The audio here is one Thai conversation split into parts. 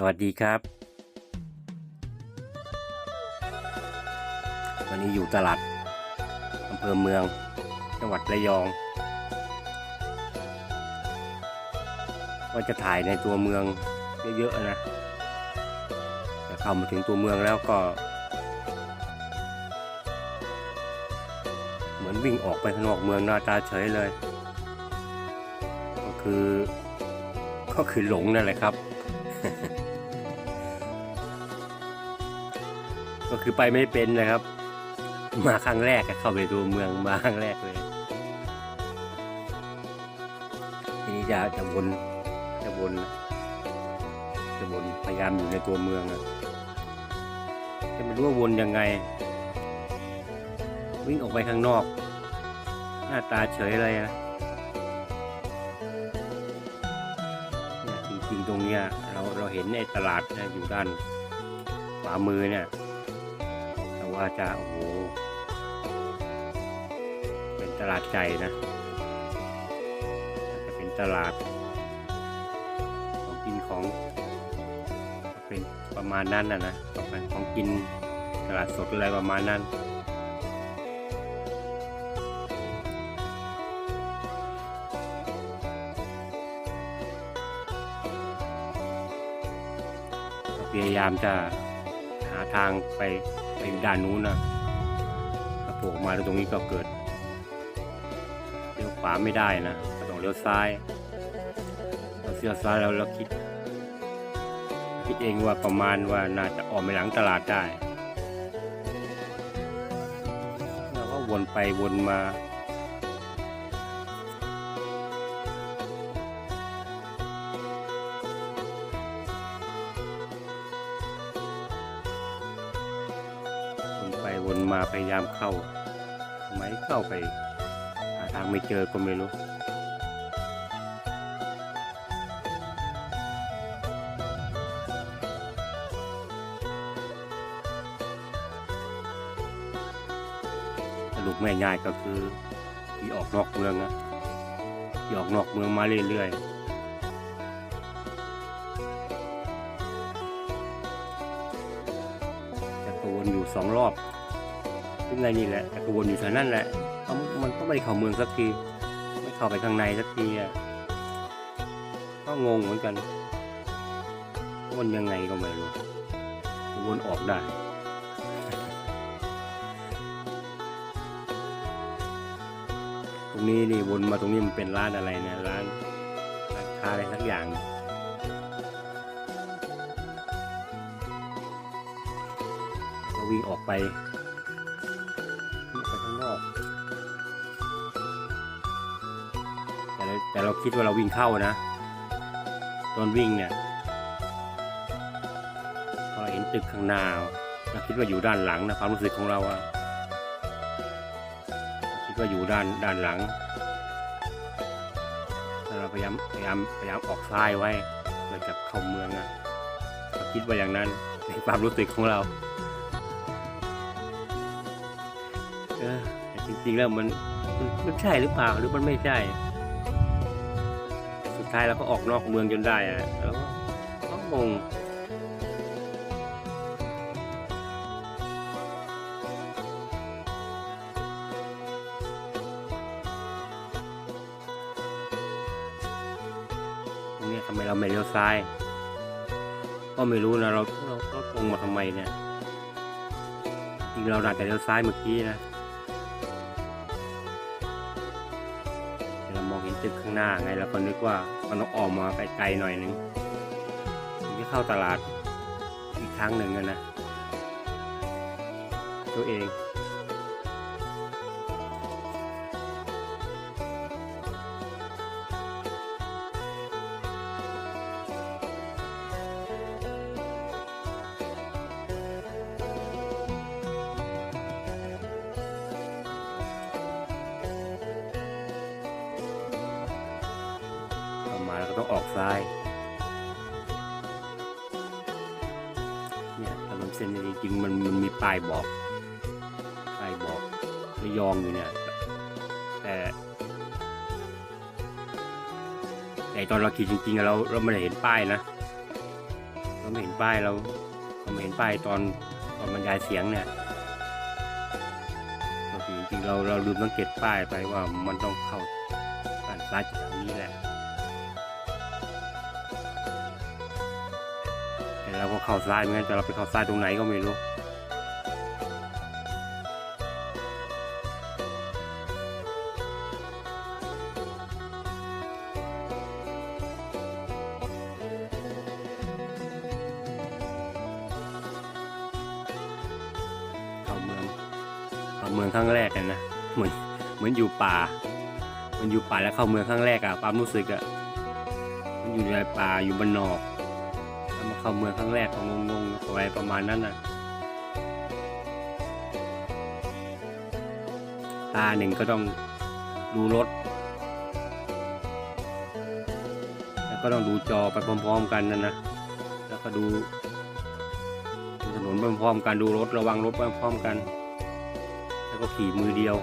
สวัสดีครับ วันนี้อยู่ตลาดอำเภอเมือง จังหวัดระยองว่าจะถ่ายในตัวเมืองเยอะๆนะแต่เข้ามาถึงตัวเมืองแล้วก็ เหมือนวิ่งออกไปข้างนอกเมืองหน้าตาเฉยเลย ก็คือก็คือหลงนั่นแหละครับ ก็คือไปไม่เป็นนะครับ มาครั้งแรกเข้าไปตัวเมืองมาครั้งแรกเลยทีนี้จะจะวนจะวนจะวนพยายามอยู่ในตัวเมืองอะจะไม่รู้ว่าวนยังไง วิ่งออกไปข้างนอก หน้าตาเฉยเลยนะจริงๆตรงเนี้ยเราเราเห็นในตลาดนะอยู่ด้านขวามือเนี่ย ว่าจะโอ้โหเป็นตลาดไก่นะจะเป็นตลาด ของกินของ เป็นประมาณนั้นนะนะประมาณของกินตลาดสดอะไรประมาณนั้นพยายามจะหาทางไป ไปด้านนู้นนะถ้าโผล่ออกมาตรงนี้ก็เกิดเลี้ยวขวาไม่ได้นะก็ต้องเลี้ยวซ้ายเราเลี้ยวซ้ายแล้วเราคิด คิดเองว่าประมาณว่าน่าจะออกไปหลังตลาดได้ แล้วก็วนไปวนมา วนมาพยายามเข้าทำไมเข้าไป หาทางไม่เจอก็ไม่รู้สรุปง่ายๆก็คือที่ออกนอกเมืองนะที่ออกนอกเมืองมาเรื่อยๆจะวนอยู่สองรอบ ซึ่งไงนี่แหละจะกวนอยู่แถวนั้นแหละมันก็ไม่เข้าเมืองสักที ไม่เข้าไปข้างในสักทีอะก็งงเหมือนกันวนยังไงก็ไม่รู้วนออกได้ตรงนี้นี่วนมาตรงนี้มันเป็นร้านอะไรเนี่ยร้านร้านค้าอะไรสักอย่างก็วิ่งออกไป แต่เราคิดว่าเราวิ่งเข้านะ ตอนวิ่งเนี่ยพอเราเห็นตึกข้างหน้าเราคิดว่าอยู่ด้านหลังนะความรู้สึกของเราอะคิดว่าอยู่ด้านด้านหลังแล้วเราพยายามพยายามพยายามออกซ้ายไว้เหมือนกับเข้าเมืองอะเราคิดว่าอย่างนั้นในความรู้สึกของเราเออแต่จริงๆแล้วมันมันใช่หรือเปล่าหรือมันไม่ใช่ ท้ายเราก็ออกนอกเมืองจนได้อะแล้วก็งงตรงเนี้ยทำไมเราไม่เลี้ยวซ้าย ก็ไม่รู้นะเราเราเราตรงมาทำไมเนี่ยจริงเราน่าจะเลี้ยวซ้ายเมื่อกี้นะ หน้างหน้าไงเราก็นึกว่ามันต้องออกมาไกลๆหน่อยนึงถึงจะเข้าตลาดอีกครั้งหนึ่งนะตัวเอง ซ้ายเนี่ยถนนเส้นนี้จริงๆมันมันมีป้ายบอกป้ายบอกระยองอยู่เนี่ยแต่แต่ตอนเราขี่จริงๆเราเราไม่ได้เห็นป้ายนะเราไม่เห็นป้ายเราเราไม่เห็นป้ายตอนตอนบรรยายเสียงเนี่ยก็คือจริงๆเราเราลืมสังเกตป้ายไปว่ามันต้องเข้าด้านซ้ายจากทางนี้แหละ เราก็เข้าซ้ายเหมือนกันแต่เราไปเข้าซ้ายตรงไหนก็ไม่รู้เข้าเมืองเข้าเมืองครั้งแรกกันนะเหมือนเหมือนอยู่ป่าเหมันอยู่ป่าแล้วเข้าเมืองครั้งแรกอะความรู้สึกอะมันอยู่ในป่าอยู่บนนอก แล้วมาเข้าเมืองครั้งแรกของงงๆอะไรประมาณนั้นน่ะตาหนึ่งก็ต้องดูรถ แล้วก็ต้องดูจอไปพร้อมๆกันนะนะ แล้วก็ดูถนนพร้อมๆกันดูรถระวังรถพร้อมๆกัน แล้วก็ขี่มือเดียว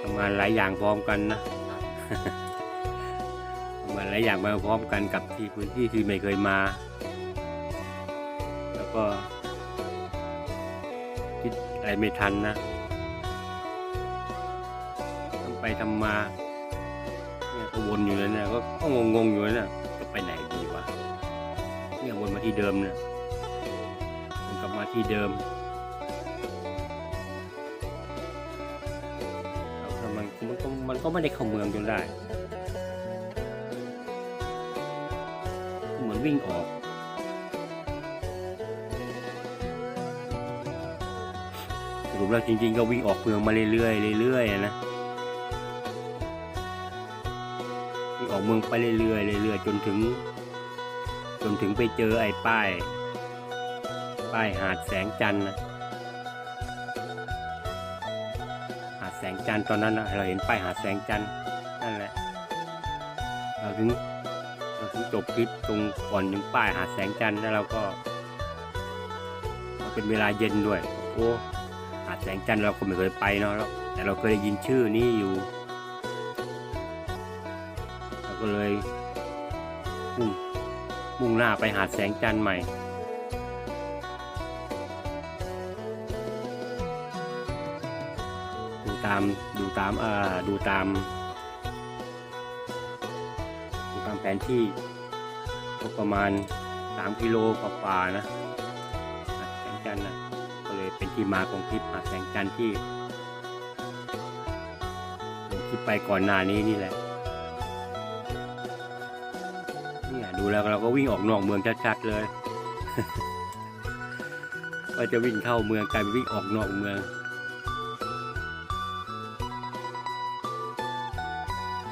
ทำงานหลายอย่างพร้อมกันนะ หลายอย่างมาพร้อมกันกับที่พื้นที่ที่ไม่เคยมา แล้วก็คิดอะไรไม่ทันนะทำไปทำมาเนี่ยก็วนอยู่แล้วเนี่ยก็ก็งงๆอยู่แล้วนี่ยจะไปไหนดีวะเนี่ยวนมาที่เดิมเนี่ยวนกลับมาที่เดิมแล้วมันมันก็มันก็ไม่ได้เข้าเมืองจนได้ วิ่งออก สรุปแล้วจริงๆก็วิ่งออกเมืองมาเรื่อยๆเรื่อยๆนะวิ่งออกเมืองไปเรื่อยๆเรื่อยๆจนถึง จนถึงไปเจอไอ้ป้าย ป้ายหาดแสงจันทร์นะหาดแสงจันทร์ตอนนั้นนะเราเห็นป้ายหาดแสงจันทร์นั่นแหละเราถึง จบคลิปตรงก่อนถึงป้ายหาดแสงจันทร์แล้วเราก็เป็นเวลาเย็นด้วยโอ้หาดแสงจันทร์เราก็ไม่เคยไปเนาะแล้วแต่เราเคยได้ยินชื่อนี้อยู่เราก็เลยมุ่งมุ่งหน้าไปหาดแสงจันทร์ใหม่ดูตามดูตามเอ่อดูตาม นที่ก็ประมาณ 3 กิโลกว่าๆนะหาดแสงจันทร์นะก็เลยเป็นที่มาของคลิปหาดแสงจันทร์ที่ลงคลิปไปก่อนหน้านี้นี่แหละเนี่ยดูแล้วเราก็วิ่งออกนอกเมืองชัดๆเลยก็จะวิ่งเข้าเมืองกลายเป็นวิ่งออกนอกเมือง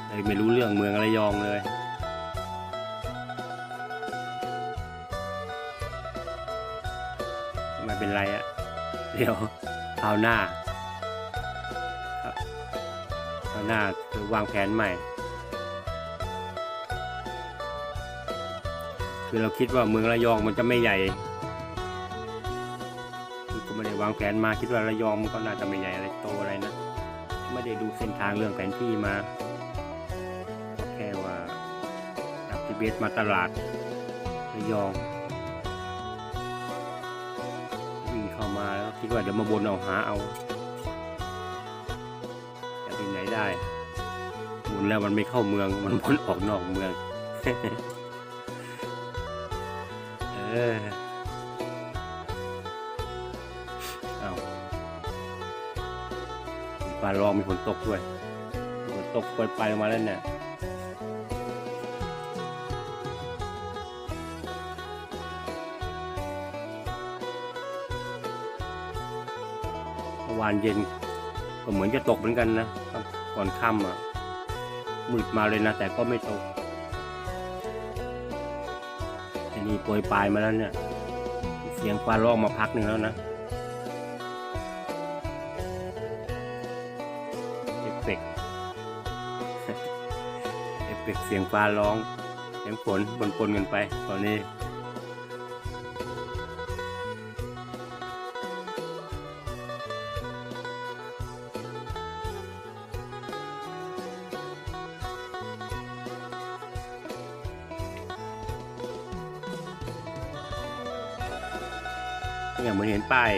เลยไม่รู้เรื่องเมืองระยองเลย เป็นไรอะเดี๋ยวคราวหน้าครับคราวหน้าคือวางแผนใหม่ คือเราคิดว่าเมืองระยองมันจะไม่ใหญ่คือก็ไม่ได้วางแผนมาคิดว่าระยองมันก็น่าจะไม่ใหญ่อะไรโตอะไรนะไม่ได้ดูเส้นทางเรื่องแผนที่มาแค่ว่าจากทิเบตมาตลาดระยองวิ่ง ดว่าเดี๋ยวมาบนเอาหาเอาจะที่ไหนได้บนแล้วมันไม่เข้าเมืองมันบนออกนอกเมืองเออเอาฟ้าร้องมีฝนตกด้วยฝนตกปล่อยไปลงมาแล้วเนี่ยานเย็น ก็เหมือนจะตกเหมือนกันนะก่อนค่ำอะมืดมาเลยนะแต่ก็ไม่ตกทีนี้ปรยปลายมาแล้วเนี่ย เสียงฟ้าร้องมาพักหนึ่งแล้วนะเอฟเฟกต์เอฟเฟกต์เสียงฟ้าร้องเสียงฝนปนๆกันไปตอนนี้ เนี่ยเหมือนเห็นป้าย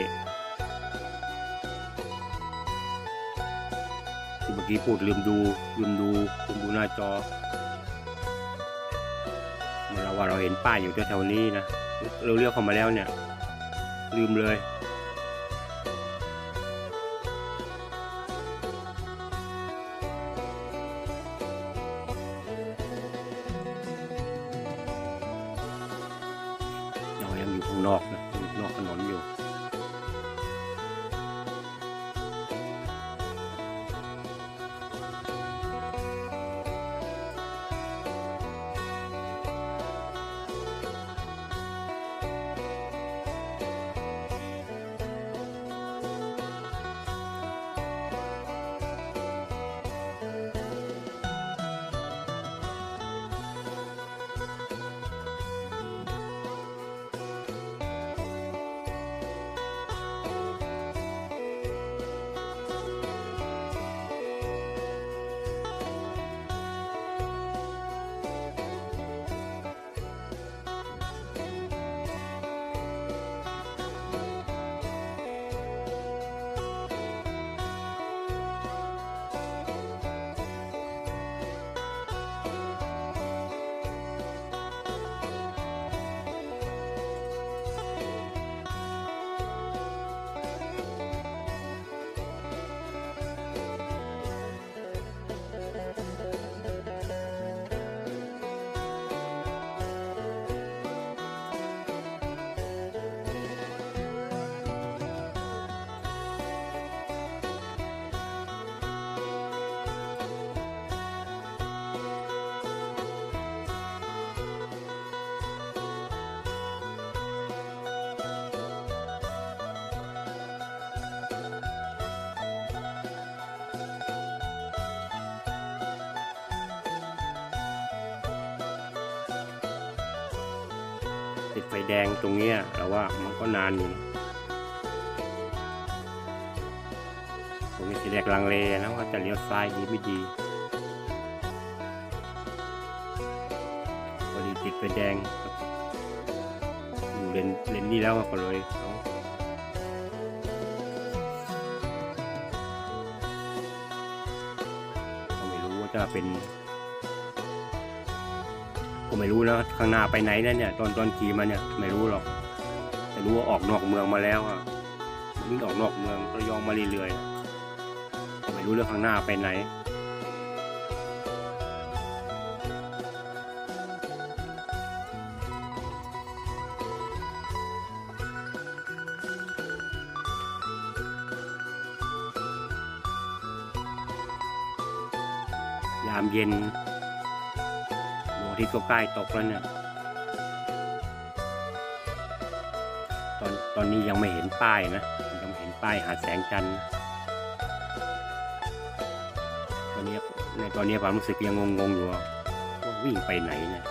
ที่เมื่อกี้พูดลืมดูลืมดูลืมดูหน้าจอเมื่อนเราว่าเราเห็นป้ายอยู่แถวๆนี้นะเราเลี้ยวเข้ามาแล้วเนี่ย ลืมเลยเรายังอยู่ข้างนอกนะ อยู่ ติดไฟแดงตรงเนี้ยเราว่ามันก็นานอยู่นะผมมีทีแรกลังเลนะว่าจะเลี้ยวซ้ายดีไม่ดีพอดีติดไฟแดงอยู่เลนเลนนี้แล้วก็เลยเอาก็ไม่รู้ว่าจะเป็น ก็ไม่รู้นะข้างหน้าไปไหนนั่นเนี่ยตอนตอนขี่มาเนี่ยไม่รู้หรอกแต่รู้ว่าออกนอกเมืองมาแล้วอะวิ่งออกนอกเมืองระยองมาเรื่อยๆก็ไม่รู้เรื่องข้างหน้าไปไหนยามเย็น ทิตย์ก็ใกล้ตกแล้วเนี่ยตอนตอนนี้ยังไม่เห็นป้ายนะยังไม่เห็นป้ายหาแสงจันทร์ตอนนี้ในตอนนี้ความรู้สึกยังงงๆอยู่ว่าวิ่งไปไหนเนี่ย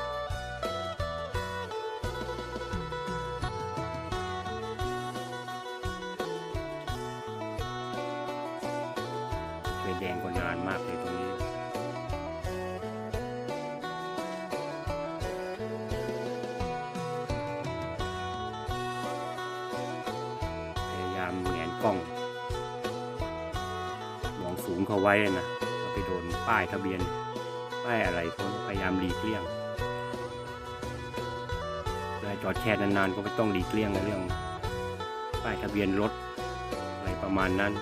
มเขาไว้นะไปโดนป้ายทะเบียน ป้ายอะไรก็พยายามหลีกเลี่ยงได้จอดแช่นานๆ ก็ไม่ต้องหลีกเลี่ยงในเรื่องป้ายทะเบียนรถอะไรประมาณนั้น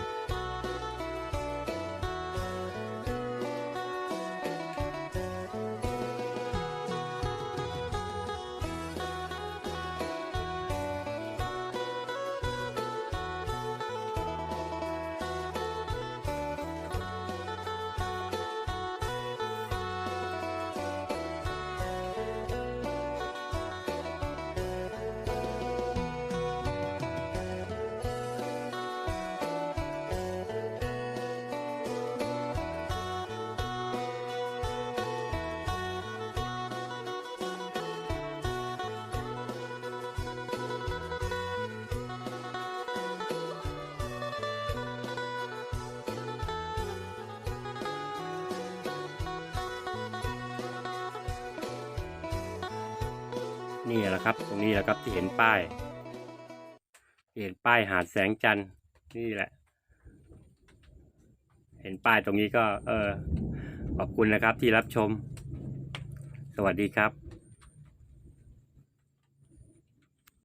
นี่แหละครับ ตรงนี้แหละครับที่เห็นป้าย เห็นป้ายหาดแสงจันทร์นี่แหละ เห็นป้ายตรงนี้ก็ เออขอบคุณนะครับที่รับชม สวัสดีครับ